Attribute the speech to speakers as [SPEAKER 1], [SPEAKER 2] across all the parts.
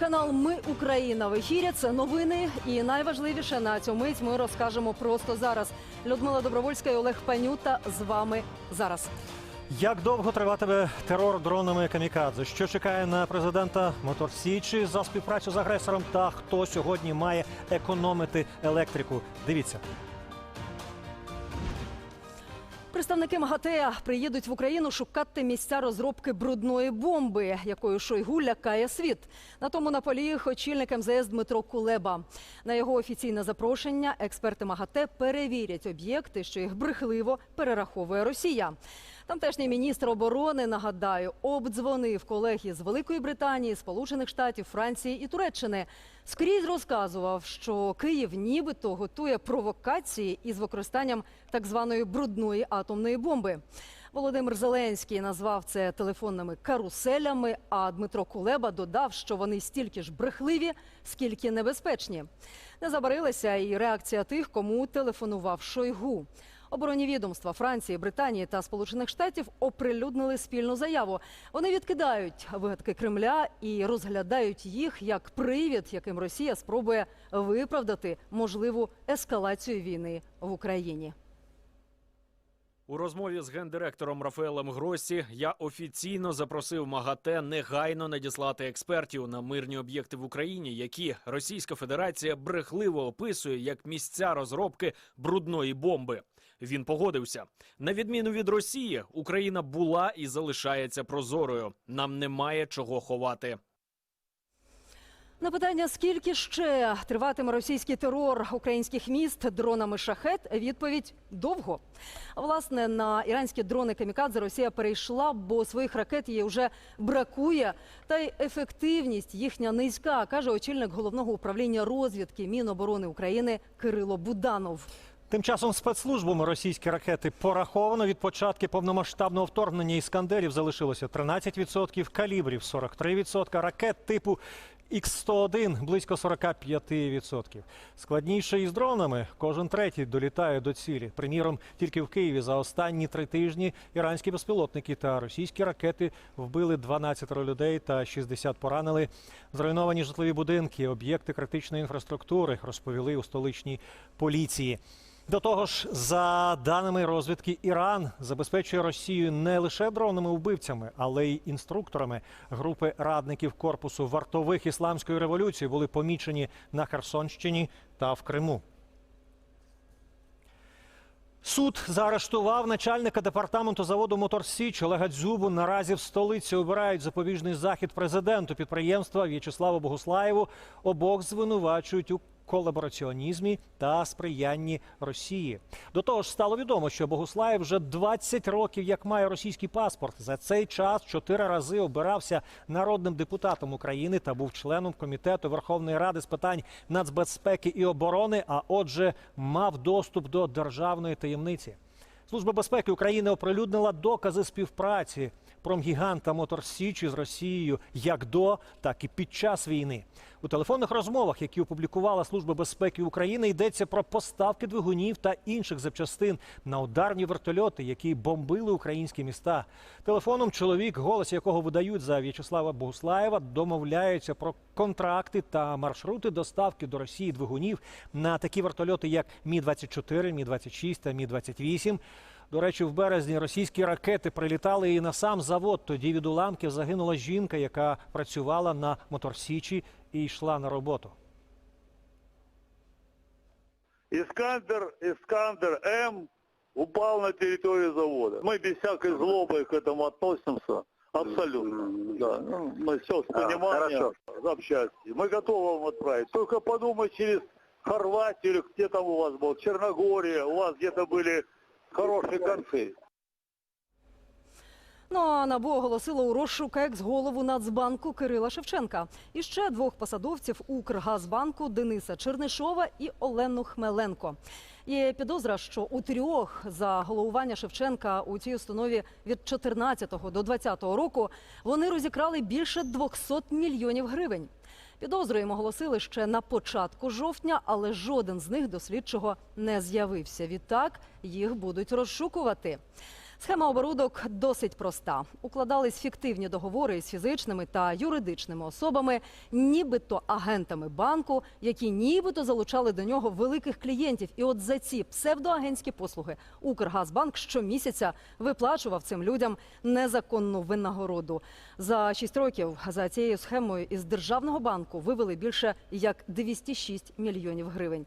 [SPEAKER 1] Канал Ми Україна в ефірі. Це новини. І найважливіше на цю мить ми розкажемо просто зараз. Людмила Добровольська і Олег Панюта з вами зараз.
[SPEAKER 2] Як довго триватиме терор дронами камікадзе? Що чекає на президента Мотор Січі за співпрацю з агресором? Та хто сьогодні має економити електрику? Дивіться.
[SPEAKER 1] Представники МАГАТЕ приїдуть в Україну шукати місця розробки брудної бомби, якою Шойгу лякає світ. На тому наполіг очільник МЗС Дмитро Кулеба. На його офіційне запрошення експерти МАГАТЕ перевірять об'єкти, що їх брехливо перераховує Росія. Тамтешній міністр оборони нагадаю обдзвонив колег із Великої Британії, Сполучених Штатів, Франції і Туреччини. Скрізь розказував, що Київ нібито готує провокації із використанням так званої брудної атомної бомби. Володимир Зеленський назвав це телефонними каруселями. А Дмитро Кулеба додав, що вони стільки ж брехливі, скільки небезпечні. Не забарилася і реакція тих, кому телефонував Шойгу. Оборонні відомства Франції, Британії та Сполучених Штатів оприлюднили спільну заяву. Вони відкидають вигадки Кремля і розглядають їх як привід, яким Росія спробує виправдати можливу ескалацію війни в Україні.
[SPEAKER 3] У розмові з гендиректором Рафаелем Гросі я офіційно запросив МАГАТЕ негайно надіслати експертів на мирні об'єкти в Україні, які Російська Федерація брехливо описує як місця розробки брудної бомби. Він погодився. На відміну від Росії, Україна була і залишається прозорою. Нам немає чого ховати.
[SPEAKER 1] На питання, скільки ще триватиме російський терор українських міст дронами шахет, відповідь довго. Власне, на іранські дрони камікадзе Росія перейшла, бо своїх ракет їй вже бракує. Та й ефективність їхня низька, каже очільник головного управління розвідки Міноборони України Кирило Буданов.
[SPEAKER 2] Тим часом спецслужбами російські ракети пораховано від початку повномасштабного вторгнення іскандерів залишилося 13%, калібрів 43%, ракет типу Х-101 близько 45%. Складніше із дронами. Кожен третій долітає до цілі. Приміром, тільки в Києві за останні три тижні іранські безпілотники та російські ракети вбили 12 людей та 60 поранили. Зруйновані житлові будинки, об'єкти критичної інфраструктури розповіли у столичній поліції. До того ж, за даними розвідки, Іран забезпечує Росію не лише дронами вбивцями, але й інструкторами. Групи радників корпусу вартових ісламської революції були помічені на Херсонщині та в Криму. Суд заарештував начальника департаменту заводу Мотор Січ Олега Дзюбу. Наразі в столиці обирають запобіжний захід президенту підприємства В'ячеславу Богуслаєву. Обох звинувачують у колабораціонізмі та сприянні Росії. До того ж, стало відомо, що Богуслаєв вже 20 років як має російський паспорт. За цей час чотири рази обирався народним депутатом України та був членом комітету Верховної Ради з питань нацбезпеки і оборони. А отже, мав доступ до державної таємниці. Служба безпеки України оприлюднила докази співпраці промгіганта Мотор Січі з Росією як до, так і під час війни. У телефонних розмовах, які опублікувала Служба безпеки України, йдеться про поставки двигунів та інших запчастин на ударні вертольоти, які бомбили українські міста. Телефоном чоловік, голос якого видають за В'ячеслава Богуслаєва, домовляються про контракти та маршрути доставки до Росії двигунів на такі вертольоти, як Мі 24 Мі 26 та Мі 28 до речі, в березні російські ракети прилітали і на сам завод. Тоді від уламків загинула жінка, яка працювала на моторсічі і йшла на роботу.
[SPEAKER 4] Искандер, Искандер М упал на территорию завода. Мы без всякой злобы к этому относимся. Абсолютно. Да. Ну, мы все с пониманием запчасти. Мы готовы вам отправить. Только подумай через Хорватию или где там у вас был, Черногория, у вас где-то были хорошие концы.
[SPEAKER 1] Ну а НАБУ оголосило у розшук екс-голову Нацбанку Кирила Шевченка і ще двох посадовців Укргазбанку Дениса Чернишова і Олену Хмеленко. Є підозра, що у трьох за головування Шевченка у цій установі від 14 до 20 року вони розікрали більше 200 мільйонів гривень. Підозрюємо оголосили ще на початку жовтня, але жоден з них до слідчого не з'явився. Відтак їх будуть розшукувати. Схема оборудок досить проста. Укладались фіктивні договори з фізичними та юридичними особами, нібито агентами банку, які нібито залучали до нього великих клієнтів. І от за ці псевдоагентські послуги Укргазбанк щомісяця виплачував цим людям незаконну винагороду. За шість років за цією схемою із державного банку вивели більше як 206 мільйонів гривень.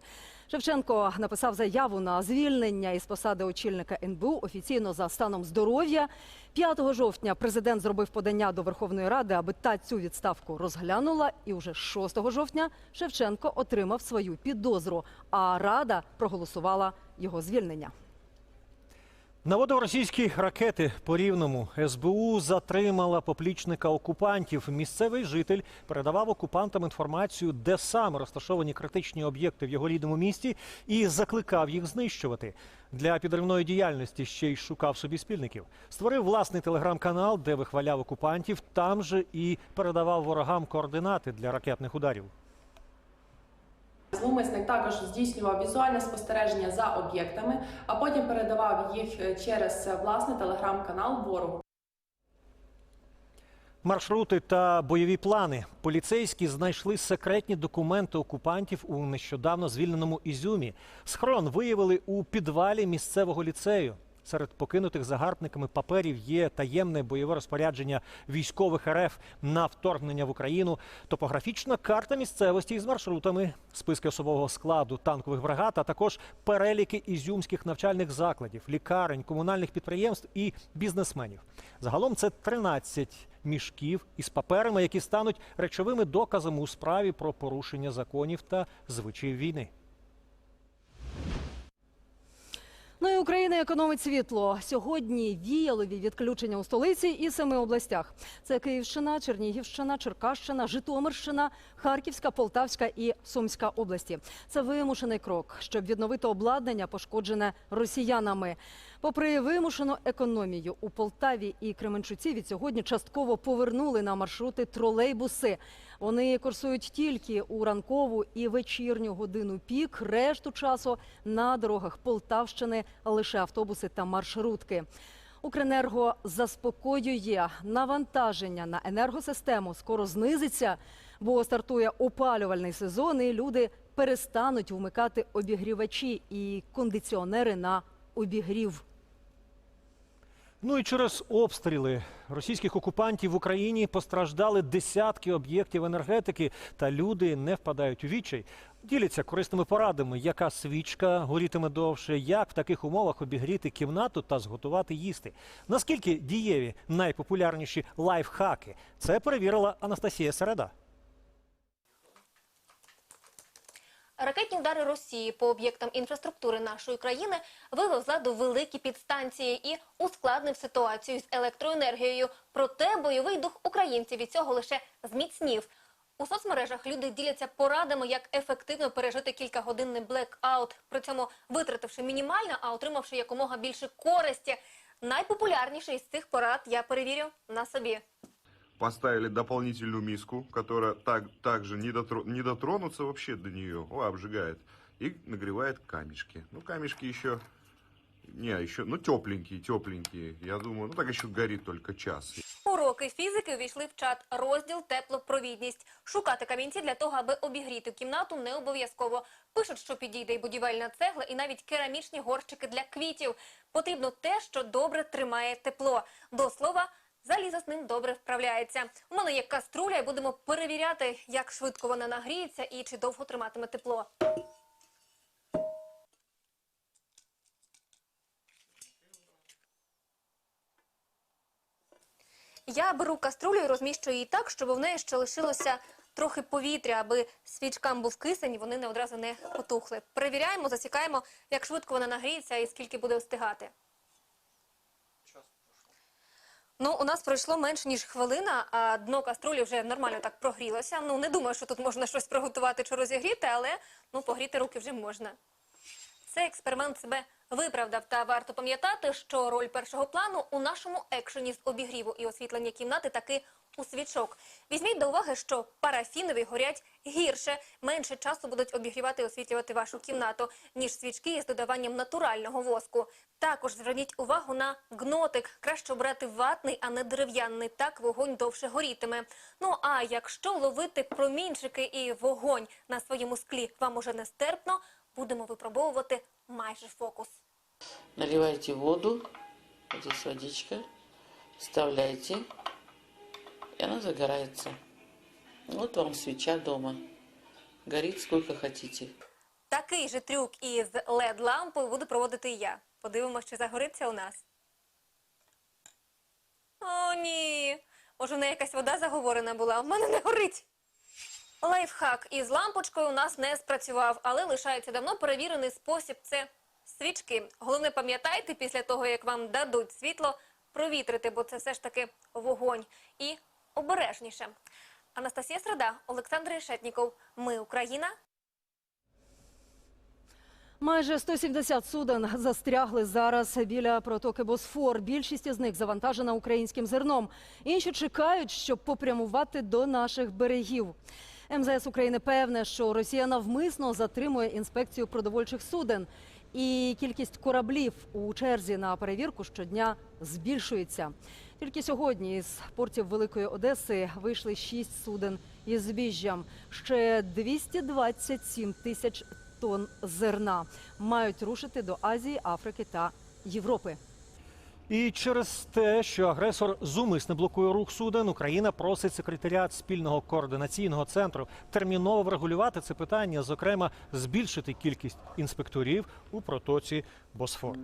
[SPEAKER 1] Шевченко написав заяву на звільнення із посади очільника НБУ офіційно за станом здоров'я. 5 жовтня президент зробив подання до Верховної Ради, аби та цю відставку розглянула. І уже 6 жовтня Шевченко отримав свою підозру. А Рада проголосувала його звільнення.
[SPEAKER 2] Наводив російські ракети по рівному. СБУ затримала поплічника окупантів. Місцевий житель передавав окупантам інформацію, де саме розташовані критичні об'єкти в його рідному місті, і закликав їх знищувати. Для підривної діяльності ще й шукав собі спільників. Створив власний телеграм-канал, де вихваляв окупантів. Там же і передавав ворогам координати для ракетних ударів.
[SPEAKER 5] Зловмисник також здійснював візуальне спостереження за об'єктами, а потім передавав їх е, через власний телеграм-канал ворогу.
[SPEAKER 2] Маршрути та бойові плани. Поліцейські знайшли секретні документи окупантів у нещодавно звільненому Ізюмі. Схрон виявили у підвалі місцевого ліцею. Серед покинутих загарбниками паперів є таємне бойове розпорядження військових РФ на вторгнення в Україну, топографічна карта місцевості із маршрутами, списки особового складу танкових бригад, а також переліки ізюмських навчальних закладів, лікарень, комунальних підприємств і бізнесменів. Загалом це 13 мішків із паперами, які стануть речовими доказами у справі про порушення законів та звичаїв війни.
[SPEAKER 1] Ну і Україна економить світло. Сьогодні віялові відключення у столиці і семи областях. Це Київщина, Чернігівщина, Черкащина, Житомирщина, Харківська, Полтавська і Сумська області. Це вимушений крок, щоб відновити обладнання, пошкоджене росіянами. Попри вимушену економію у Полтаві і Кременчуці від сьогодні частково повернули на маршрути тролейбуси. Вони курсують тільки у ранкову і вечірню годину пік. Решту часу на дорогах Полтавщини лише автобуси та маршрутки. Укренерго заспокоює навантаження на енергосистему скоро знизиться, бо стартує опалювальний сезон, і люди перестануть вмикати обігрівачі і кондиціонери на обігрів.
[SPEAKER 2] Ну і через обстріли російських окупантів в Україні постраждали десятки об'єктів енергетики, та люди не впадають у відчай. Діляться корисними порадами, яка свічка горітиме довше, як в таких умовах обігріти кімнату та зготувати їсти. Наскільки дієві найпопулярніші лайфхаки? Це перевірила Анастасія Середа.
[SPEAKER 6] Ракетні удари Росії по об'єктам інфраструктури нашої країни вивел з ладу великі підстанції і ускладнив ситуацію з електроенергією. Проте бойовий дух українців від цього лише зміцнів. У соцмережах люди діляться порадами, як ефективно пережити кількагодинний блекаут, при цьому витративши мінімально, а отримавши якомога більше користі. Найпопулярніший з цих порад я перевірю на собі.
[SPEAKER 7] Поставили дополнительную миску, которая так, также не, дотро- не дотронуться вообще до нее, о, обжигает, и нагревает камешки. Ну, камешки еще, не, еще, ну, тепленькие, тепленькие. Я думаю, ну, так еще горит только час.
[SPEAKER 6] Уроки фізики увійшли в чат розділ теплопровідність. Шукати камінці для того, аби обігріти кімнату, не обов'язково. Пишуть, що підійде й будівельна цегла, і навіть керамічні горщики для квітів. Потрібно те, що добре тримає тепло. До слова, залізо з ним добре вправляється. У мене є каструля, і будемо перевіряти, як швидко вона нагріється і чи довго триматиме тепло. Я беру каструлю і розміщую її так, щоб в неї ще лишилося трохи повітря, аби свічкам був кисень, і вони не одразу не потухли. Перевіряємо, засікаємо, як швидко вона нагріється і скільки буде встигати. Ну, у нас пройшло менше ніж хвилина, а дно каструлі вже нормально так прогрілося. Ну, не думаю, що тут можна щось приготувати чи розігріти, але ну, погріти руки вже можна. Це експеримент себе виправдав. Та варто пам'ятати, що роль першого плану у нашому екшені з обігріву і освітлення кімнати таки у свічок. Візьміть до уваги, що парафінові горять гірше, менше часу будуть обігрівати і освітлювати вашу кімнату, ніж свічки із додаванням натурального воску. Також зверніть увагу на гнотик. Краще обрати ватний, а не дерев'яний. Так вогонь довше горітиме. Ну а якщо ловити промінчики і вогонь на своєму склі вам уже нестерпно, будемо випробовувати майже фокус.
[SPEAKER 8] Наливайте воду, здесь водичка, вставляйте, и она загорается. Вот вам свеча дома. Горит сколько хотите.
[SPEAKER 6] Такий же трюк із LED-лампою буду проводити і я. Подивимось, чи загориться у нас. О, ні. Може, в неї якась вода заговорена була, а в мене не горить. Лайфхак із лампочкою у нас не спрацював, але лишається давно перевірений спосіб це свічки. Головне, пам'ятайте, після того, як вам дадуть світло, провітрити, бо це все ж таки вогонь. І обережніше. Анастасія Среда, Олександр Решетніков. Ми Україна.
[SPEAKER 1] Майже 170 суден застрягли зараз біля протоки Босфор. Більшість із них завантажена українським зерном. Інші чекають, щоб попрямувати до наших берегів. МЗС України певне, що Росія навмисно затримує інспекцію продовольчих суден. І кількість кораблів у черзі на перевірку щодня збільшується. Тільки сьогодні із портів Великої Одеси вийшли шість суден із збіжжям. Ще 227 тисяч тонн зерна мають рушити до Азії, Африки та Європи.
[SPEAKER 2] І через те, що агресор зумисне блокує рух суден, Україна просить секретаріат спільного координаційного центру терміново врегулювати це питання, зокрема, збільшити кількість інспекторів у протоці Босфор.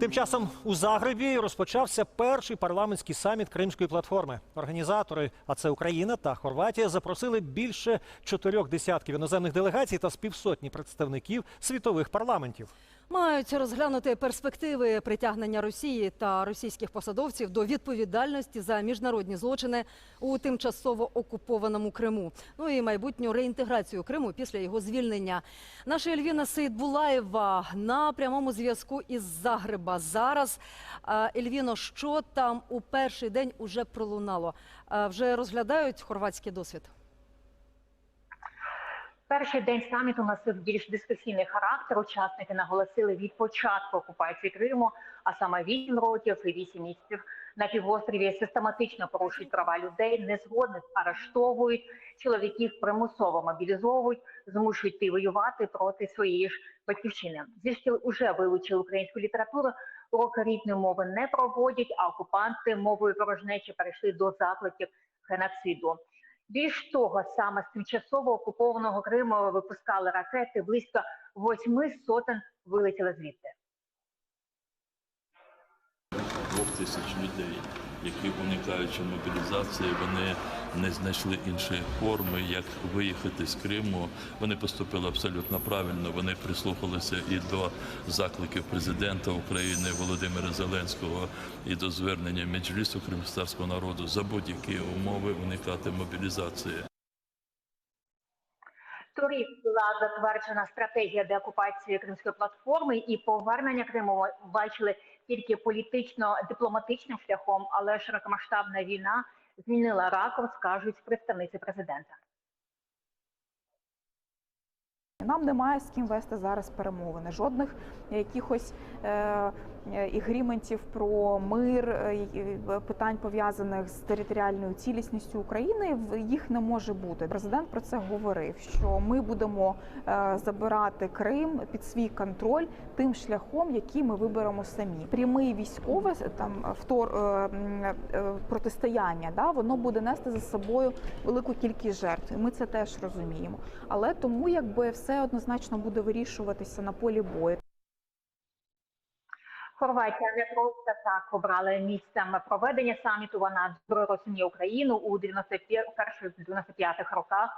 [SPEAKER 2] Тим часом у Загребі розпочався перший парламентський саміт Кримської платформи. Організатори, а це Україна та Хорватія, запросили більше чотирьох десятків іноземних делегацій та з півсотні представників світових парламентів.
[SPEAKER 1] Мають розглянути перспективи притягнення Росії та російських посадовців до відповідальності за міжнародні злочини у тимчасово окупованому Криму. Ну і майбутню реінтеграцію Криму після його звільнення. Наша Ельвіна Сейдбулаєва на прямому зв'язку із Загреба. Зараз Ельвіно, що там у перший день уже пролунало? Вже розглядають хорватський досвід.
[SPEAKER 9] Перший день саміту носив більш дискусійний характер. Учасники наголосили від початку окупації Криму, а саме 8 років і 8 місяців на півострові систематично порушують права людей, незгодних арештовують, чоловіків примусово мобілізовують, змушують йти воювати проти своєї ж батьківщини. Зі шкіл уже вилучили українську літературу, уроки рідної мови не проводять, а окупанти мовою ворожнечі перейшли до закликів геноциду. Більш того, саме з тимчасово окупованого Криму випускали ракети, близько восьми сотень вилетіли звідти.
[SPEAKER 10] двох тисяч людей, які уникаючи мобілізації, вони не знайшли іншої форми, як виїхати з Криму. Вони поступили абсолютно правильно. Вони прислухалися і до закликів президента України Володимира Зеленського, і до звернення Меджлісу кримського народу за будь-які умови уникати мобілізації.
[SPEAKER 9] Торік була затверджена стратегія деокупації кримської платформи і повернення Криму бачили тільки політично-дипломатичним шляхом, але широкомасштабна війна змінила ракурс, кажуть представниці президента.
[SPEAKER 11] Нам немає з ким вести зараз перемовини. Жодних якихось е, ігріментів про мир, е, питань пов'язаних з територіальною цілісністю України їх не може бути. Президент про це говорив, що ми будемо е, забирати Крим під свій контроль тим шляхом, який ми виберемо самі. Прямий військове там втор е, е, протистояння, да воно буде нести за собою велику кількість жертв. Ми це теж розуміємо. Але тому якби все однозначно буде вирішуватися на полі бою.
[SPEAKER 9] Хорватія не просто так обрала місцем проведення саміту. Вона добре Україну у 91-95 роках.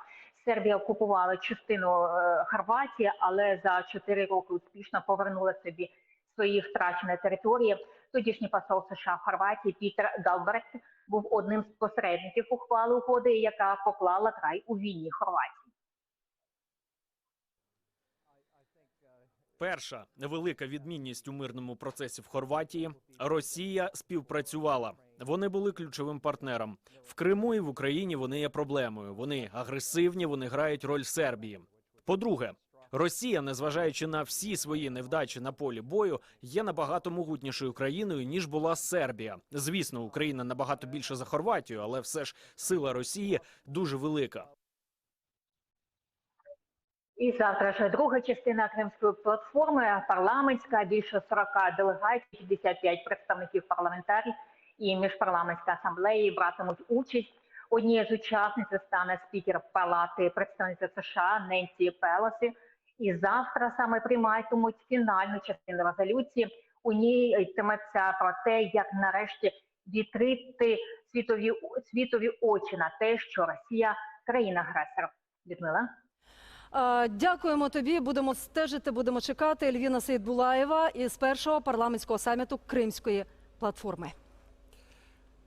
[SPEAKER 9] Сербія окупувала частину е, Хорватії, але за 4 роки успішно повернула собі свої втрачені території. Тодішній посол США в Хорватії Пітер Галбрехт був одним з посередників ухвали угоди, яка поклала край у війні Хорватії.
[SPEAKER 3] Перша невелика відмінність у мирному процесі в Хорватії Росія співпрацювала. Вони були ключовим партнером в Криму і в Україні. Вони є проблемою. Вони агресивні, вони грають роль Сербії. По-друге, Росія, незважаючи на всі свої невдачі на полі бою, є набагато могутнішою країною ніж була Сербія. Звісно, Україна набагато більше за Хорватію, але все ж сила Росії дуже велика.
[SPEAKER 9] І завтра ж друга частина кримської платформи парламентська, більше 40 делегатів, 55 представників парламентарів і міжпарламентська асамблеї братимуть участь. Однією з учасниць стане спікер Палати представниця США Ненсі Пелоси. І завтра саме прийматимуть фінальну частину резолюції. У ній йтиметься про те, як нарешті відкрити світові світові очі на те, що Росія країна-агресор. Людмила.
[SPEAKER 1] Е, Дякуємо тобі. Будемо стежити, будемо чекати. Ельвіна Сейдбулаєва із першого парламентського саміту Кримської платформи.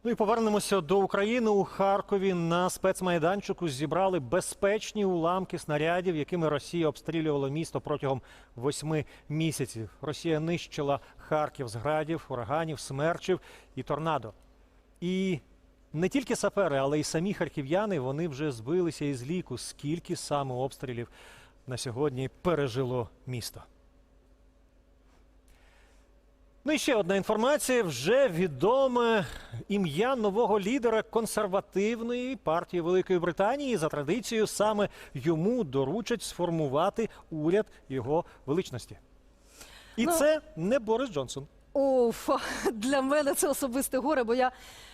[SPEAKER 2] Ну і повернемося до України. У Харкові на спецмайданчику зібрали безпечні уламки снарядів, якими Росія обстрілювала місто протягом восьми місяців. Росія нищила Харків з градів, ураганів, смерчів і торнадо. І не тільки сапери, але й самі харків'яни вони вже збилися із ліку, скільки саме обстрілів на сьогодні пережило місто. Ну і ще одна інформація. Вже відоме ім'я нового лідера консервативної партії Великої Британії. За традицією саме йому доручать сформувати уряд його величності. І
[SPEAKER 1] Ну,
[SPEAKER 2] це не Борис Джонсон.
[SPEAKER 1] Уф, для мене це особисте горе, бо я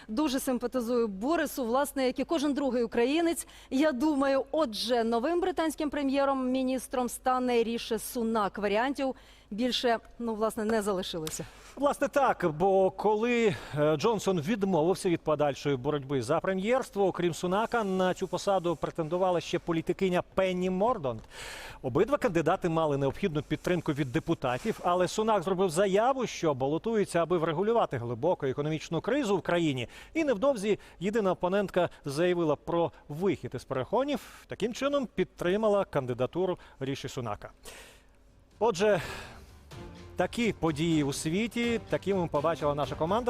[SPEAKER 1] дуже симпатизую Борису, власне, як і кожен другий українець. Я думаю, отже, новим британським прем'єром-міністром стане Ріше Сунак. Варіантів більше ну власне не залишилося.
[SPEAKER 2] Власне так, бо коли е, Джонсон відмовився від подальшої боротьби за прем'єрство, окрім Сунака, на цю посаду претендувала ще політикиня Пенні Мордонт. Обидва кандидати мали необхідну підтримку від депутатів, але Сунак зробив заяву, що балотується, аби врегулювати глибоку економічну кризу в країні. І невдовзі єдина опонентка заявила про вихід із перехонів. Таким чином підтримала кандидатуру Ріші Сунака. Отже, такі події у світі, такими побачила наша команда.